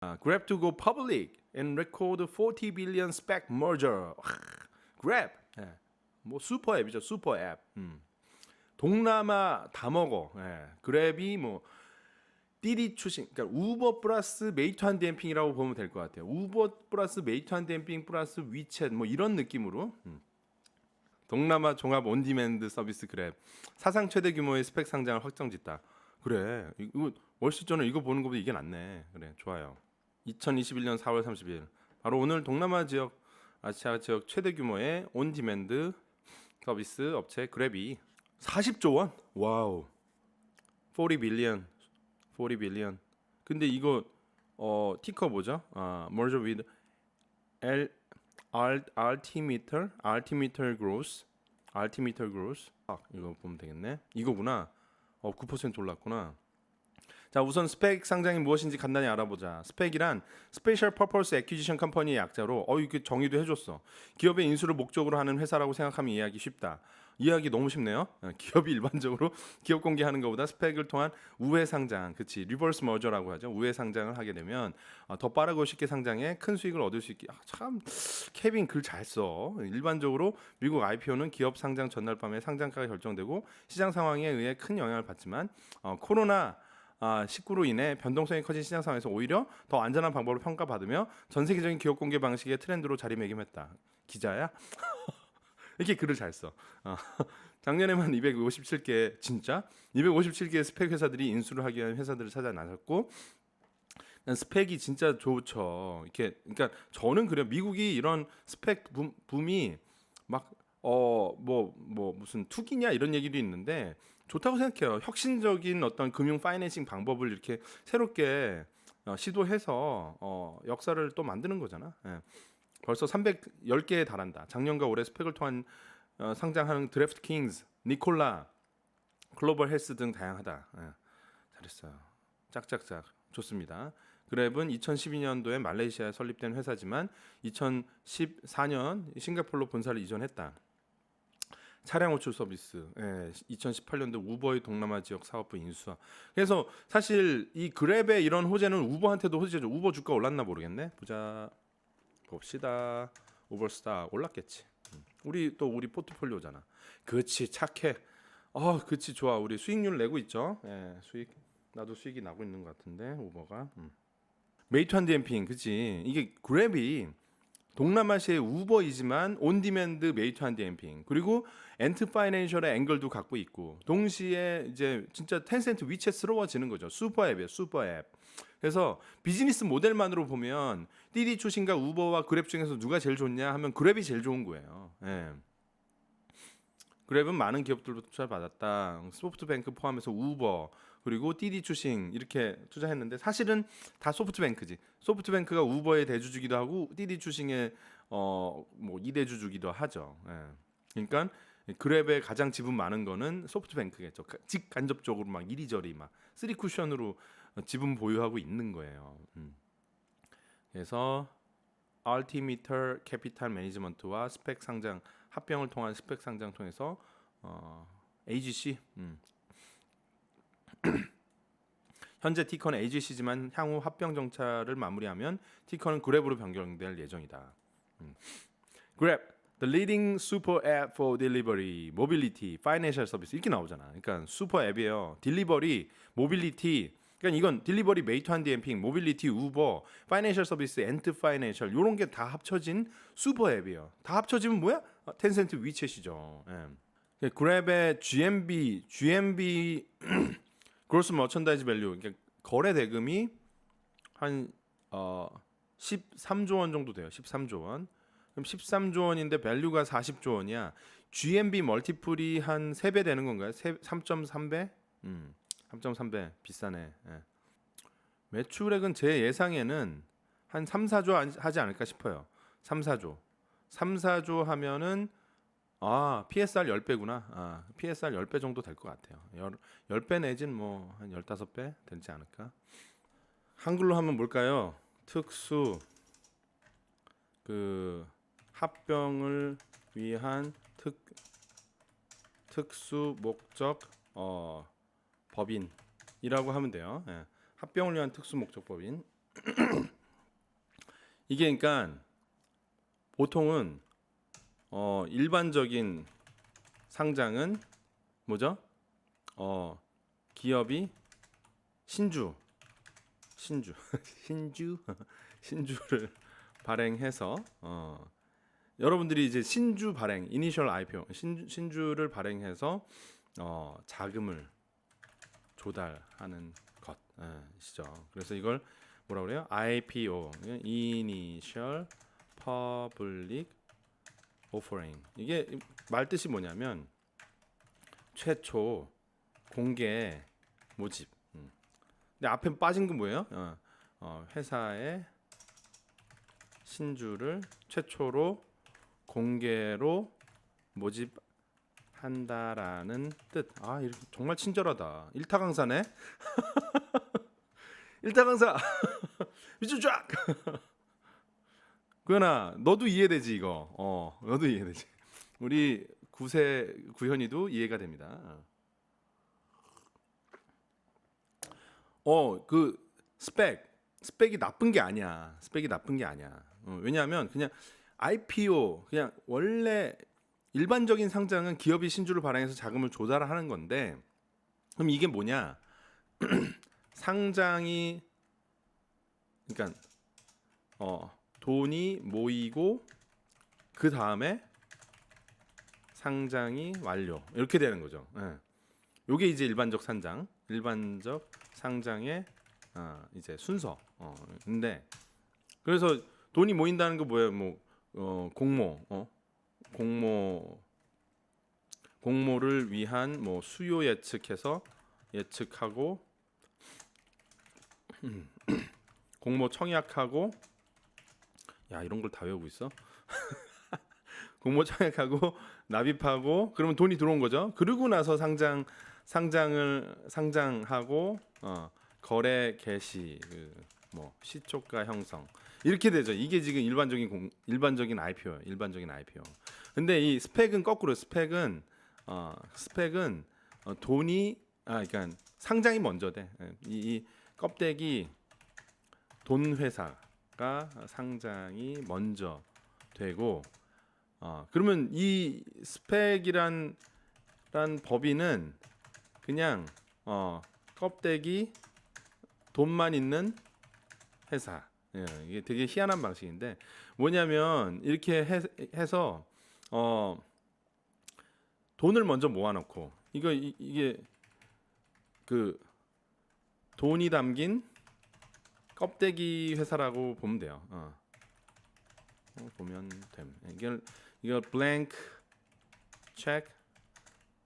아, Grab to go public and record 40 billion spec merger. 와, Grab. 예. 뭐 슈퍼 앱이죠. 슈퍼 앱. 음. 동남아 다 먹어. 예. 그랩이 뭐 띠디 출신, 그러니까 우버 플러스 메이투한 댐핑이라고 보면 될 것 같아요. 우버 플러스 메이투한 댐핑 플러스 위챗 뭐 이런 느낌으로 음. 동남아 종합 온디맨드 서비스 그랩 사상 최대 규모의 스펙 상장을 확정짓다. 그래, 이거 월시전을 이거 보는 것보다 이게 낫네. 그래, 좋아요. 2021년 4월 30일 바로 오늘 동남아 지역 아시아 지역 최대 규모의 온디맨드 서비스 업체 그랩이 40조 원? 와우. 40 빌리언. 40 빌리언. 근데 이거 어 티커 뭐죠? 아, merge with L R altimeter, altimeter gross, altimeter gross. 아, 이거 보면 되겠네. 이거구나. 어, 9% 올랐구나. 자, 우선 스펙 상장이 무엇인지 간단히 알아보자. 스펙이란 Special Purpose Acquisition Company의 약자로 어 이게 정의도 해줬어. 기업의 인수를 목적으로 하는 회사라고 생각하면 이해하기 쉽다. 이해하기 너무 쉽네요. 어, 기업이 일반적으로 기업 공개하는 것보다 스펙을 통한 우회 상장, 그치 리버스 머저라고 하죠. 우회 상장을 하게 되면 어, 더 빠르고 쉽게 상장해 큰 수익을 얻을 수 있게. 아, 참 케빈 글 잘 써. 일반적으로 미국 IPO는 기업 상장 전날 밤에 상장가가 결정되고 시장 상황에 의해 큰 영향을 받지만 어, 코로나 아, 19로 인해 변동성이 커진 시장 상황에서 오히려 더 안전한 방법으로 평가받으며 전 세계적인 기업 공개 방식의 트렌드로 자리매김했다. 기자야? 이렇게 글을 잘 써. 어, 작년에만 257개 진짜 257개의 스펙 회사들이 인수를 하기 위한 회사들을 찾아 나섰고 난 스펙이 진짜 좋죠. 이렇게 그러니까 저는 그래요. 미국이 이런 스펙 붐, 붐이 막어뭐뭐 무슨 투기냐 이런 얘기도 있는데 좋다고 생각해요. 혁신적인 어떤 금융 파이낸싱 방법을 이렇게 새롭게 어, 시도해서 어, 역사를 또 만드는 거잖아. 예. 벌써 310개에 달한다. 작년과 올해 스펙을 통한 어, 상장하는 드래프트 킹스, 니콜라, 글로벌 헬스 등 다양하다. 예. 잘했어요. 짝짝짝 좋습니다. 그랩은 2012년도에 말레이시아에 설립된 회사지만 2014년 싱가포르로 본사를 이전했다. 차량 호출 서비스, 예, 2018년도 우버의 동남아 지역 사업부 인수화. 그래서 사실 이 그랩의 이런 호재는 우버한테도 호재죠. 우버 주가 올랐나 모르겠네. 보자, 봅시다. 우버스타 올랐겠지. 음. 우리 또 우리 포트폴리오잖아. 그렇지, 착해. 어, 그렇지, 좋아. 우리 수익률 내고 있죠. 예, 수익 나도 수익이 나고 있는 것 같은데 우버가. 음. 메이투한 댐핑, 그치? 이게 그랩이 동남아시아의 우버이지만 온디맨드 메이투한 댐핑 그리고 엔트 파이낸셜의 앵글도 갖고 있고 동시에 이제 진짜 텐센트 위챗스러워지는 거죠 슈퍼 앱이에요 슈퍼 앱 그래서 비즈니스 모델만으로 보면 띠디 출신과 우버와 그랩 중에서 누가 제일 좋냐 하면 그랩이 제일 좋은 거예요 예. 그랩은 많은 기업들로 투자를 받았다. 소프트뱅크 포함해서 우버 그리고 띠디 추싱 이렇게 투자했는데 사실은 다 소프트뱅크지. 소프트뱅크가 우버의 대주주기도 하고 띠디 추싱의 어뭐 2대주주기도 하죠. 예. 그러니까 그랩에 가장 지분 많은 거는 소프트뱅크겠죠. 가- 직간접적으로 막 이리저리 막 쓰리 쿠션으로 지분 보유하고 있는 거예요. 음. 그래서 알티미터 캐피탈 매니지먼트와 스펙 상장 합병을 통한 스펙 상장 통해서 어, AGC 음. 현재 티커는 AGC지만 향후 합병 정차를 마무리하면 티커는 그랩으로 변경될 예정이다. 음. 그랩 The leading super app for delivery, mobility, financial service 이렇게 나오잖아. 그러니까 슈퍼 앱이에요. 딜리버리, 모빌리티. 그러니까 이건 딜리버리, 메이트한 디엠핑, 모빌리티, 우버, 파이낸셜 서비스, 엔트 파이낸셜 요런 게 다 합쳐진 슈퍼 앱이에요. 다 합쳐지면 뭐야? 아, 텐센트 위챗이죠. 예. 그랩의 GMB, GMB 그로스 머천다이즈 밸류, 그러니까 거래 대금이 한 어, 13조 원 정도 돼요. 13조 원. 그럼 13조 원인데 밸류가 40조 원이야. GMB 멀티플이 한 3배 되는 건가요? 3.3배? 음. 3.3배 비싸네. 예. 매출액은 제 예상에는 한 3, 4조 안- 하지 않을까 싶어요. 3, 4조. 3, 4조 하면은 아, PSR 10배구나. 아, PSR 10배 정도 될 것 같아요. 10, 배 내진 뭐 한 15배 되지 않을까? 한글로 하면 뭘까요? 특수 그 합병을 위한 특 특수 목적 어 법인이라고 하면 돼요. 예. 합병을 위한 특수 목적 법인. 이게 그러니까 보통은 어 일반적인 상장은 뭐죠? 어 기업이 신주 신주 신주 신주를 발행해서 어 여러분들이 이제 신주 발행 이니셜 IPO 신, 신주를 발행해서 어 자금을 조달하는 것이죠. 그래서 이걸 뭐라 그래요? IPO Initial Public Offering 이게 말 뜻이 뭐냐면 최초 공개 모집. 음. 근데 앞에 빠진 건 뭐예요? 어, 어, 회사의 신주를 최초로 공개로 모집한다라는 뜻. 아, 정말 친절하다. 일타 강사네. 일타 강사. 미주 쫙. 구현아, 너도 이해되지 이거. 어, 너도 이해되지. 우리 구세 구현이도 이해가 됩니다. 어, 그 스펙, 스펙이 나쁜 게 아니야. 스펙이 나쁜 게 아니야. 어, 왜냐하면 그냥 IPO 그냥 원래 일반적인 상장은 기업이 신주를 발행해서 자금을 조달하는 건데 그럼 이게 뭐냐? 상장이 그러니까 어, 돈이 모이고 그 다음에 상장이 완료 이렇게 되는 거죠. 예. 요게 이제 일반적 상장, 일반적 상장의 아, 이제 순서. 어, 근데 그래서 돈이 모인다는 거 뭐예요? 뭐 어, 공모, 어? 공모 공모를 위한 뭐 수요 예측해서 예측하고 공모 청약하고 야 이런 걸 다 외우고 있어? 공모 청약하고 납입하고 그러면 돈이 들어온 거죠. 그러고 나서 상장 상장을 상장하고 어, 거래 개시 그 뭐 시초가 형성 이렇게 되죠. 이게 지금 일반적인 공, 일반적인 IPO예요. 일반적인 IPO. 근데 이 스펙은 거꾸로 스펙은 어, 스펙은 어, 돈이 아 그러니까 상장이 먼저 돼. 예, 이, 이 껍데기 돈 회사 가 상장이 먼저 되고 어, 그러면 이 스펙이란 란 법인은 그냥 어, 껍데기 돈만 있는 회사. 예, 이게 되게 희한한 방식인데 뭐냐면 이렇게 해, 해서 어, 돈을 먼저 모아놓고 이거 이, 이게 그 돈이 담긴 껍데기 회사라고 보면 돼요. 어. 어, 보면 됨. 이걸 이걸 blank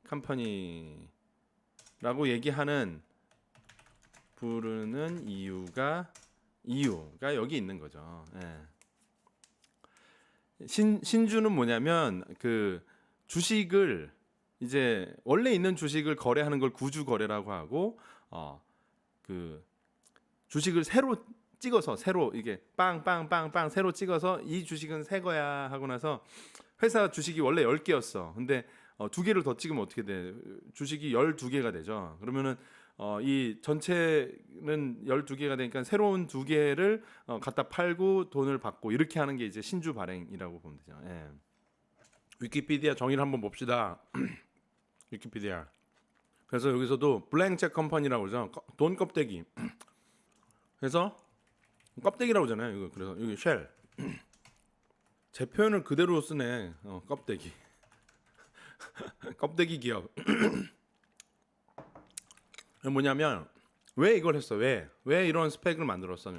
컴퍼니라고 얘기하는 부르는 이유가 이유가 여기 있는 거죠. 예. 신 신주는 뭐냐면 그 주식을 이제 원래 있는 주식을 거래하는 걸 구주 거래라고 하고 어그 주식을 새로 찍어서 새로 이게 빵빵빵빵 새로 찍어서 이 주식은 새 거야 하고 나서 회사 주식이 원래 10개였어. 근데 어, 두 개를 더 찍으면 어떻게 돼? 주식이 12개가 되죠. 그러면은 어, 이 전체는 12개가 되니까 새로운 두 개를 어, 갖다 팔고 돈을 받고 이렇게 하는 게 이제 신주 발행이라고 보면 되죠. 예. 위키피디아 정의를 한번 봅시다. 위키피디아. 그래서 여기서도 블랭체 컴퍼니라고 그러죠. 거- 돈 껍데기. 그래서 껍데기라고 하잖아요. 이거 그래서 여기 쉘. 제 표현을 그대로 쓰네. 어, 껍데기. 껍데기 기업. 뭐냐면 왜 이걸 했어? 왜? 왜 이런 스펙을 만들었어?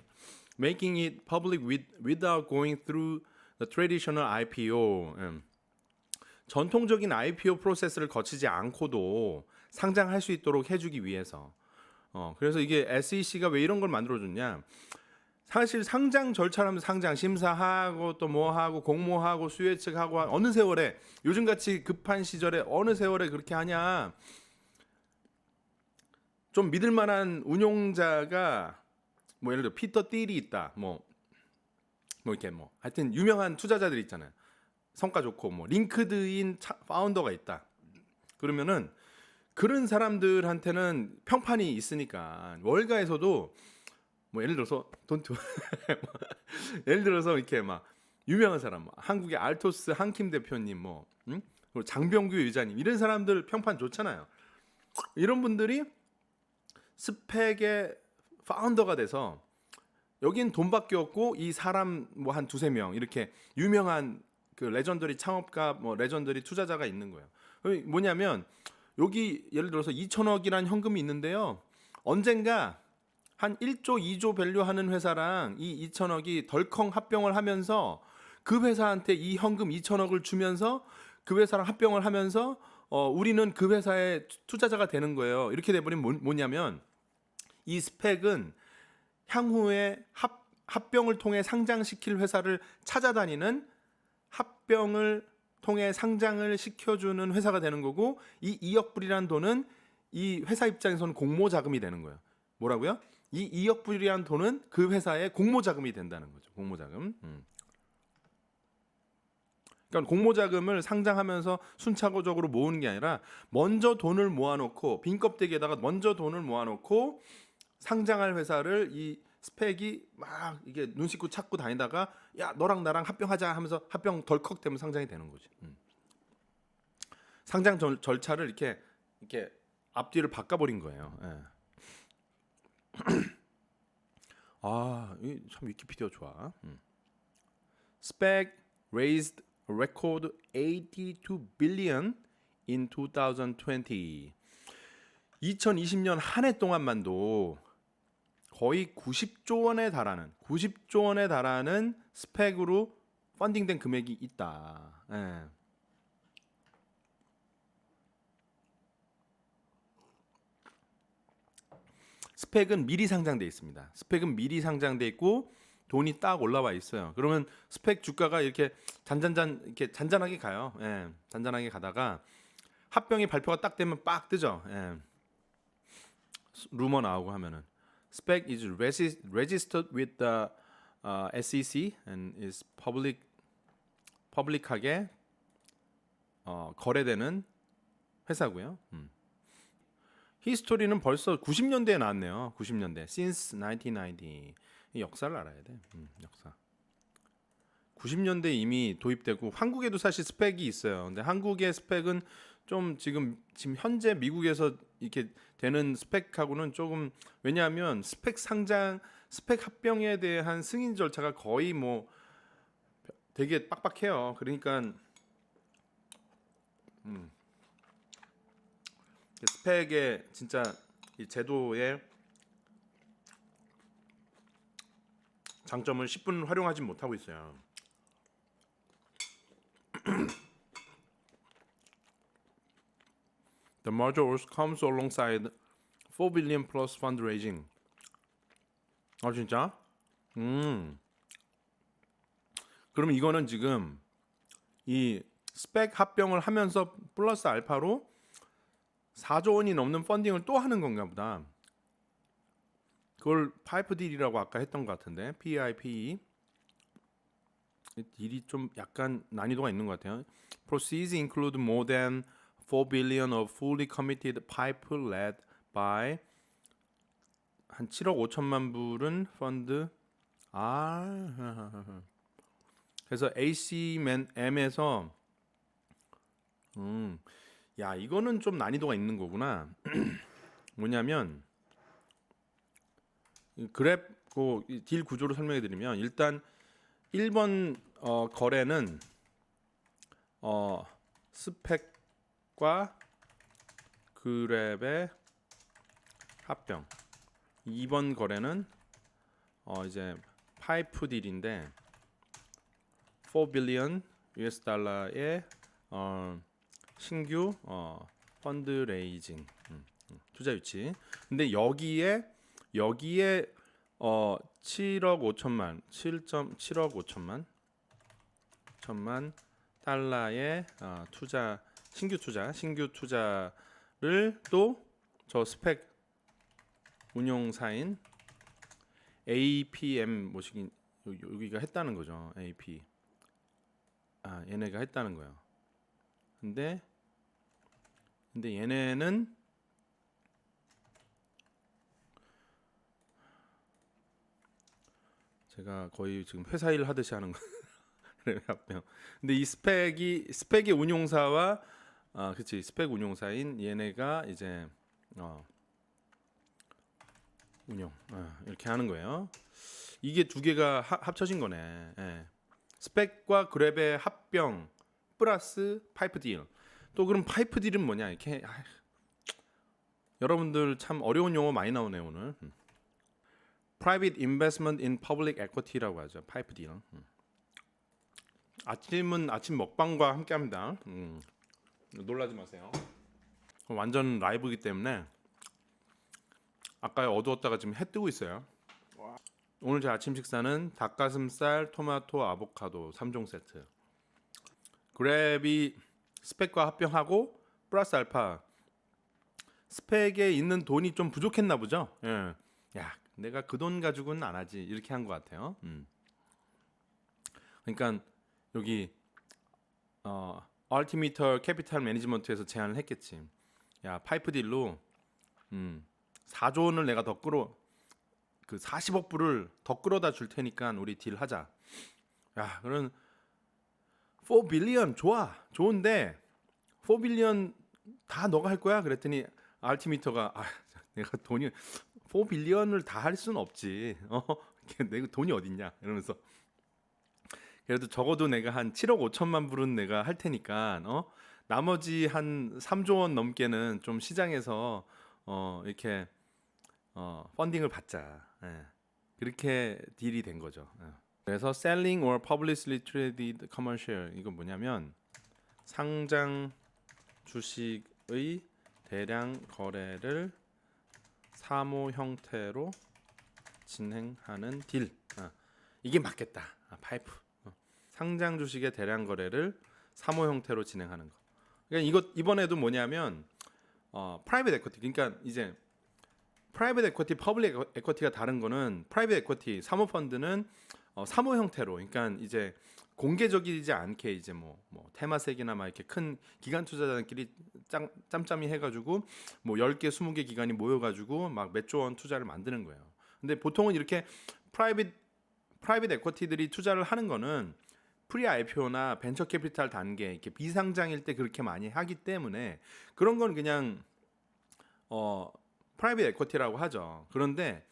Making it public with, without going through the traditional IPO. 음. 전통적인 IPO 프로세스를 거치지 않고도 상장할 수 있도록 해주기 위해서. 어, 그래서 이게 SEC가 왜 이런 걸 만들어줬냐? 사실 상장 절차라면 상장 심사하고 또 뭐 하고 공모하고 수예측하고 어느 세월에 요즘 같이 급한 시절에 어느 세월에 그렇게 하냐? 좀 믿을 만한 운용자가 뭐 예를 들어 피터 딜이 있다. 뭐뭐 이렇게 뭐 하여튼 유명한 투자자들 있잖아요. 성과 좋고 뭐 링크드인 차- 파운더가 있다. 그러면은 그런 사람들한테는 평판이 있으니까 월가에서도 뭐 예를 들어서 돈투 예를 들어서 이렇게 막 유명한 사람 뭐 한국의 알토스 한킴 대표님 뭐 응? 장병규 의장님 이런 사람들 평판 좋잖아요. 이런 분들이 스펙의 파운더가 돼서 여긴 돈밖에 없고 이 사람 뭐 한 두세 명 이렇게 유명한 그 레전더리 창업가 뭐 레전더리 투자자가 있는 거예요. 그게 뭐냐면 여기 예를 들어서 2천억이란 현금이 있는데요. 언젠가 한 1조, 2조 밸류 하는 회사랑 이 2천억이 덜컹 합병을 하면서 그 회사한테 이 현금 2천억을 주면서 그 회사랑 합병을 하면서 어, 우리는 그 회사의 투자자가 되는 거예요. 이렇게 돼버리면 뭐- 뭐냐면 이 스펙은 향후에 합, 합병을 통해 상장시킬 회사를 찾아다니는 합병을 통해 상장을 시켜주는 회사가 되는 거고 이 2억 불이라는 돈은 이 회사 입장에서는 공모 자금이 되는 거예요. 뭐라고요? 이 2억 불이라는 돈은 그 회사의 공모 자금이 된다는 거죠. 공모 자금. 음. 그러니까 공모 자금을 상장하면서 순차적으로 모으는 게 아니라 먼저 돈을 모아놓고 빈 껍데기에다가 먼저 돈을 모아놓고 상장할 회사를 이 스펙이 막 이게 눈 씻고 찾고 다니다가 야 너랑 나랑 합병하자 하면서 합병 덜컥 되면 상장이 되는 거지. 음. 상장 절, 절차를 이렇게 이렇게 앞뒤를 바꿔버린 거예요. 예. 아, 이참 위키피디아 좋아. 음. Spec raised a record 82 billion in 2020. 2020년 한 해 동안만도 거의 90조 원에 달하는 90조 원에 달하는 스펙으로 펀딩된 금액이 있다. 예. 스펙은 미리 상장돼 있습니다. 스펙은 미리 상장돼 있고 돈이 딱 올라와 있어요. 그러면 스펙 주가가 이렇게 잔잔잔 이렇게 잔잔하게 가요. 예, 잔잔하게 가다가 합병이 발표가 딱 되면 빡 뜨죠. 예. 루머 나오고 하면은 spec is regis- registered with the uh, SEC and is public public하게 어, 거래되는 회사고요. 음. 히스토리는 벌써 90년대에 나왔네요. 90년대 since 1990이 역사를 알아야 돼. 음, 역사. 90년대 이미 도입되고 한국에도 사실 스펙이 있어요. 근데 한국의 스펙은 좀 지금 지금 현재 미국에서 이렇게 되는 스펙하고는 조금 왜냐하면 스펙 상장 스펙 합병에 대한 승인 절차가 거의 뭐 되게 빡빡해요. 그러니까 음, 스펙의 진짜 이 제도의 장점을 10분 활용하지 못하고 있어요. The merger also comes alongside 4 billion plus fundraising. 아 진짜? 음. 그러면 이거는 지금 이 스펙 합병을 하면서 플러스 알파로 4조 원이 넘는 펀딩을 또 하는 건가 보다. 그걸 파이프 딜이라고 아까 했던 것 같은데 PIP 이 딜이 좀 약간 난이도가 있는 것 같아요. Proceeds include more than 4 billion of fully committed pipe led by 한 7억 5천만 불은 펀드 아 그래서 ACM에서 음, 야 이거는 좀 난이도가 있는 거구나. 뭐냐면 이 그랩 그딜 구조를 설명해 드리면 일단 1번 어, 거래는 어, 스펙 과 그랩의 합병. 2번 거래는 어, 이제 파이프 딜인데 4 빌리언 US 달러의 어, 신규 어, 펀드 레이징 음, 음, 투자 유치. 근데 여기에 여기에 어 7억 5천만 7.7억 5천만 천만 달러의 어, 투자 신규 투자 신규 투자를 또 저 스펙 운용사인 APM 모시긴 여- 여기가 했다는 거죠. AP 아 얘네가 했다는 거예요. 근데 근데 얘네는 제가 거의 지금 회사 일 하듯이 하는 거. 그래요, 합병. 근데 이 스펙이 스펙의 운용사와 아, 그치 스펙 운용사인 얘네가 이제 어, 운용 아, 이렇게 하는 거예요. 이게 두 개가 하- 합쳐진 거네. 예. 스펙과 그랩의 합병 플러스 파이프 딜. 또 그럼 파이프 딜은 뭐냐? 이렇게 아휴, 여러분들 참 어려운 용어 많이 나오네 요 오늘. 음. Private Investment in Public Equity라고 하죠. 파이프 딜. 음. 아침은 아침 먹방과 함께합니다. 음. 놀라지 마세요. 완전 라이브이기 때문에 아까 어두웠다가 지금 해 뜨고 있어요. 오늘 제 아침 식사는 닭가슴살, 토마토, 아보카도 3종 세트. 그랩이 스펙과 합병하고 플러스 알파 스펙에 있는 돈이 좀 부족했나 보죠. 예. 야, 내가 그 돈 가지고는 안 하지. 이렇게 한 것 같아요. 음. 그러니까 여기 어 얼티미터 캐피탈 매니지먼트에서 제안을 했겠지. 야, 파이프 딜로 음, 4조 원을 내가 더 끌어 그 40억 불을 더 끌어다 줄 테니까 우리 딜 하자. 야, 그런 4 빌리언 좋아. 좋은데 4 빌리언 다 너가 할 거야? 그랬더니 알티미터가 아, 내가 돈이 4 빌리언을 다 할 수는 없지. 어, 내가 돈이 어딨냐? 이러면서 그래도 적어도 내가 한 7억 5천만 불은 내가 할 테니까 어? 나머지 한 3조 원 넘게는 좀 시장에서 어 이렇게 어 펀딩을 받자. 예. 그렇게 딜이 된 거죠. 예. 그래서 selling or publicly traded share 이건 뭐냐면 상장 주식의 대량 거래를 사모 형태로 진행하는 딜. 아, 이게 맞겠다. 아, 파이프 상장 주식의 대량 거래를 사모 형태로 진행하는 거. 그러니까 이것 이번에도 뭐냐면 어 프라이빗 에쿼티 그러니까 이제 프라이빗 에쿼티, 퍼블릭 에쿼티가 다른 거는 프라이빗 에쿼티 사모 펀드는 어, 사모 형태로 그러니까 이제 공개적이지 않게 이제 뭐, 뭐 테마색이나 막 이렇게 큰 기관 투자자들끼리 짱, 짬짬이 해가지고 뭐 10개, 20개 기관이 모여가지고 막 몇 조 원 투자를 만드는 거예요. 근데 보통은 이렇게 프라이빗 프라이빗 에쿼티들이 투자를 하는 거는 프리 IPO나 벤처 캐피탈 단계 이렇게 비상장일 때 그렇게 많이 하기 때문에 그런 건 그냥 어 프라이빗 에쿼티라고 하죠. 그런데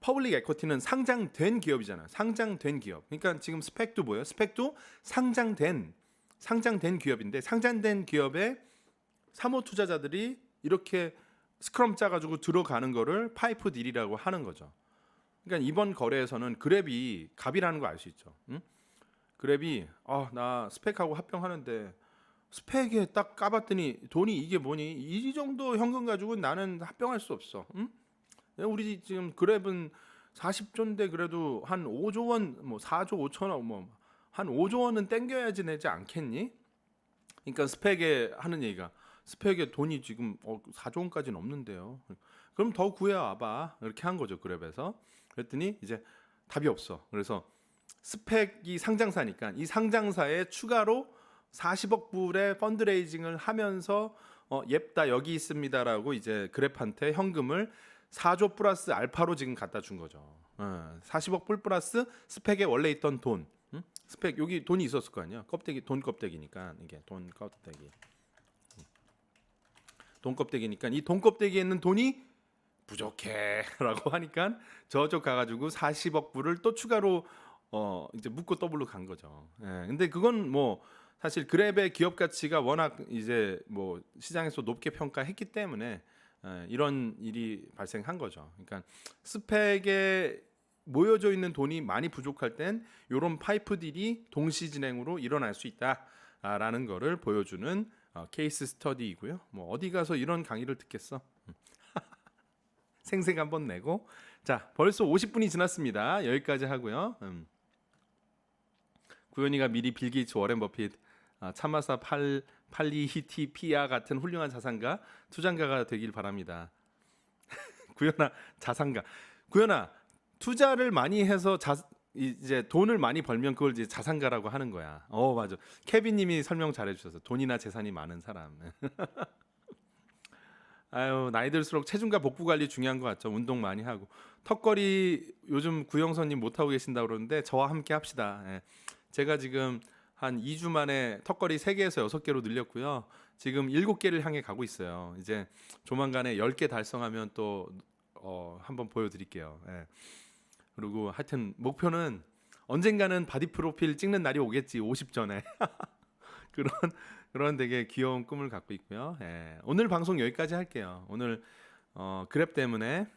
퍼블릭 에쿼티는 상장된 기업이잖아요. 상장된 기업. 그러니까 지금 스펙도 뭐예요? 스펙도 상장된 상장된 기업인데 상장된 기업에 사모 투자자들이 이렇게 스크럼 짜가지고 들어가는 거를 파이프 딜이라고 하는 거죠. 그러니까 이번 거래에서는 그랩이 갑이라는 거 알 수 있죠. 응? 그랩이 아 나 스펙하고 합병하는데 스펙에 딱 까봤더니 돈이 이게 뭐니 이 정도 현금 가지고 나는 합병할 수 없어. 응? 우리 지금 그랩은 40조인데 그래도 한 5조 원, 뭐 4조 5천억, 뭐한 5조 원은 땡겨야지 내지 않겠니? 그러니까 스펙에 하는 얘기가 스펙에 돈이 지금 어, 4조 원까지는 없는데요. 그럼 더 구해 와봐 이렇게 한 거죠 그랩에서. 그랬더니 이제 답이 없어. 그래서 스펙이 상장사니까 이 상장사에 추가로 40억 불의 펀드레이징을 하면서 어, 옙다 여기 있습니다라고 이제 그랩한테 현금을 4조 플러스 알파로 지금 갖다 준 거죠. 어, 40억 불 플러스 스펙에 원래 있던 돈. 응? 스펙 여기 돈이 있었을 거 아니야. 껍데기 돈 껍데기니까 이게 돈 껍데기. 돈 껍데기니까 이 돈 껍데기에 있는 돈이 부족해라고 하니까 저쪽 가가지고 40억 불을 또 추가로 어 이제 묶고 더블로 간 거죠. 예, 근데 그건 뭐 사실 그랩의 기업 가치가 워낙 이제 뭐 시장에서 높게 평가했기 때문에 예, 이런 일이 발생한 거죠. 그러니까 스펙에 모여져 있는 돈이 많이 부족할 땐 이런 파이프 딜이 동시 진행으로 일어날 수 있다라는 거를 보여주는 어, 케이스 스터디이고요. 뭐 어디 가서 이런 강의를 듣겠어? 생색 한번 내고 자 벌써 50분이 지났습니다. 여기까지 하고요. 음. 구현이가 미리 빌 게이츠 워렌 버핏 아, 차마사 팔 팔리 히티 피아 같은 훌륭한 자산가 투자가가 되길 바랍니다. 구현아 자산가 구현아 투자를 많이 해서 자 이제 돈을 많이 벌면 그걸 이제 자산가라고 하는 거야. 어 맞아. 케빈님이 설명 잘해주셔서 돈이나 재산이 많은 사람. 아유 나이 들수록 체중과 복부 관리 중요한 것 같죠. 운동 많이 하고 턱걸이 요즘 구영선님 못 하고 계신다 그러는데 저와 함께 합시다. 예. 제가 지금 한 2주 만에 턱걸이 3개에서 6개로 늘렸고요. 지금 7개를 향해 가고 있어요. 이제 조만간에 10개 달성하면 또 어, 한번 보여드릴게요. 예. 그리고 하여튼 목표는 언젠가는 바디 프로필 찍는 날이 오겠지 50 전에 그런 그런 되게 귀여운 꿈을 갖고 있고요. 예. 오늘 방송 여기까지 할게요. 오늘 어, 그랩 때문에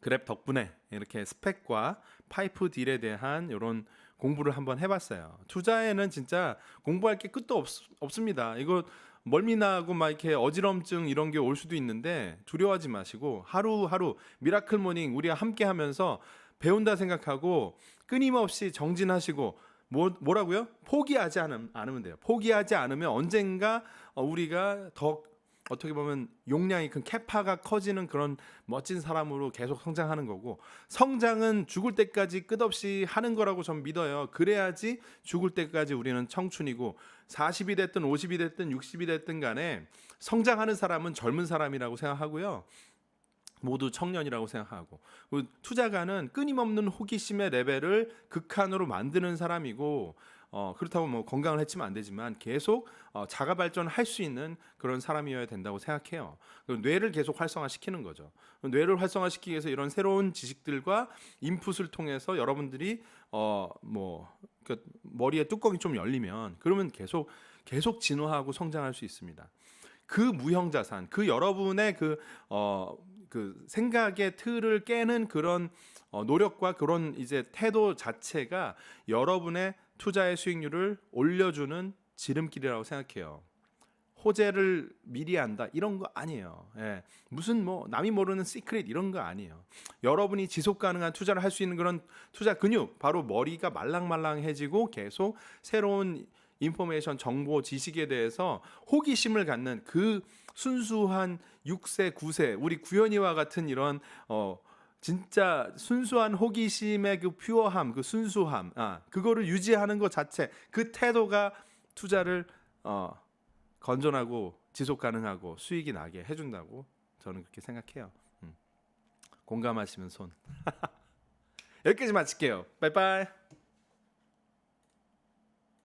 그랩 덕분에 이렇게 스펙과 파이프 딜에 대한 이런 공부를 한번 해봤어요. 투자에는 진짜 공부할 게 끝도 없, 없습니다. 이거 멀미나고 막 이렇게 어지럼증 이런 게 올 수도 있는데 두려워하지 마시고 하루하루 미라클 모닝 우리가 함께 하면서 배운다 생각하고 끊임없이 정진하시고 뭐, 뭐라고요? 포기하지 않음, 않으면 돼요. 포기하지 않으면 언젠가 어, 우리가 더 어떻게 보면 용량이 큰 캐파가 커지는 그런 멋진 사람으로 계속 성장하는 거고 성장은 죽을 때까지 끝없이 하는 거라고 전 믿어요. 그래야지 죽을 때까지 우리는 청춘이고 40이 됐든 50이 됐든 60이 됐든 간에 성장하는 사람은 젊은 사람이라고 생각하고요. 모두 청년이라고 생각하고 투자가는 끊임없는 호기심의 레벨을 극한으로 만드는 사람이고 어, 그렇다고 뭐 건강을 해치면 안 되지만 계속 어, 자가 발전할 수 있는 그런 사람이어야 된다고 생각해요. 뇌를 계속 활성화시키는 거죠. 뇌를 활성화시키기 위해서 이런 새로운 지식들과 인풋을 통해서 여러분들이 어 뭐 그 머리에 뚜껑이 좀 열리면 그러면 계속 계속 진화하고 성장할 수 있습니다. 그 무형 자산, 그 여러분의 그 어, 그 생각의 틀을 깨는 그런 어, 노력과 그런 이제 태도 자체가 여러분의 투자의 수익률을 올려주는 지름길이라고 생각해요. 호재를 미리 한다 이런 거 아니에요. 예. 무슨 뭐 남이 모르는 시크릿 이런 거 아니에요. 여러분이 지속 가능한 투자를 할 수 있는 그런 투자 근육 바로 머리가 말랑말랑해지고 계속 새로운 인포메이션 정보 지식에 대해서 호기심을 갖는 그 순수한 6세 9세 우리 구현이와 같은 이런 어 진짜 순수한 호기심의 그 퓨어함, 그 순수함, 아 그거를 유지하는 것 자체, 그 태도가 투자를 어 건전하고 지속 가능하고 수익이 나게 해준다고 저는 그렇게 생각해요. 음. 공감하시면 손. 여기까지 마칠게요. 빠이빠이.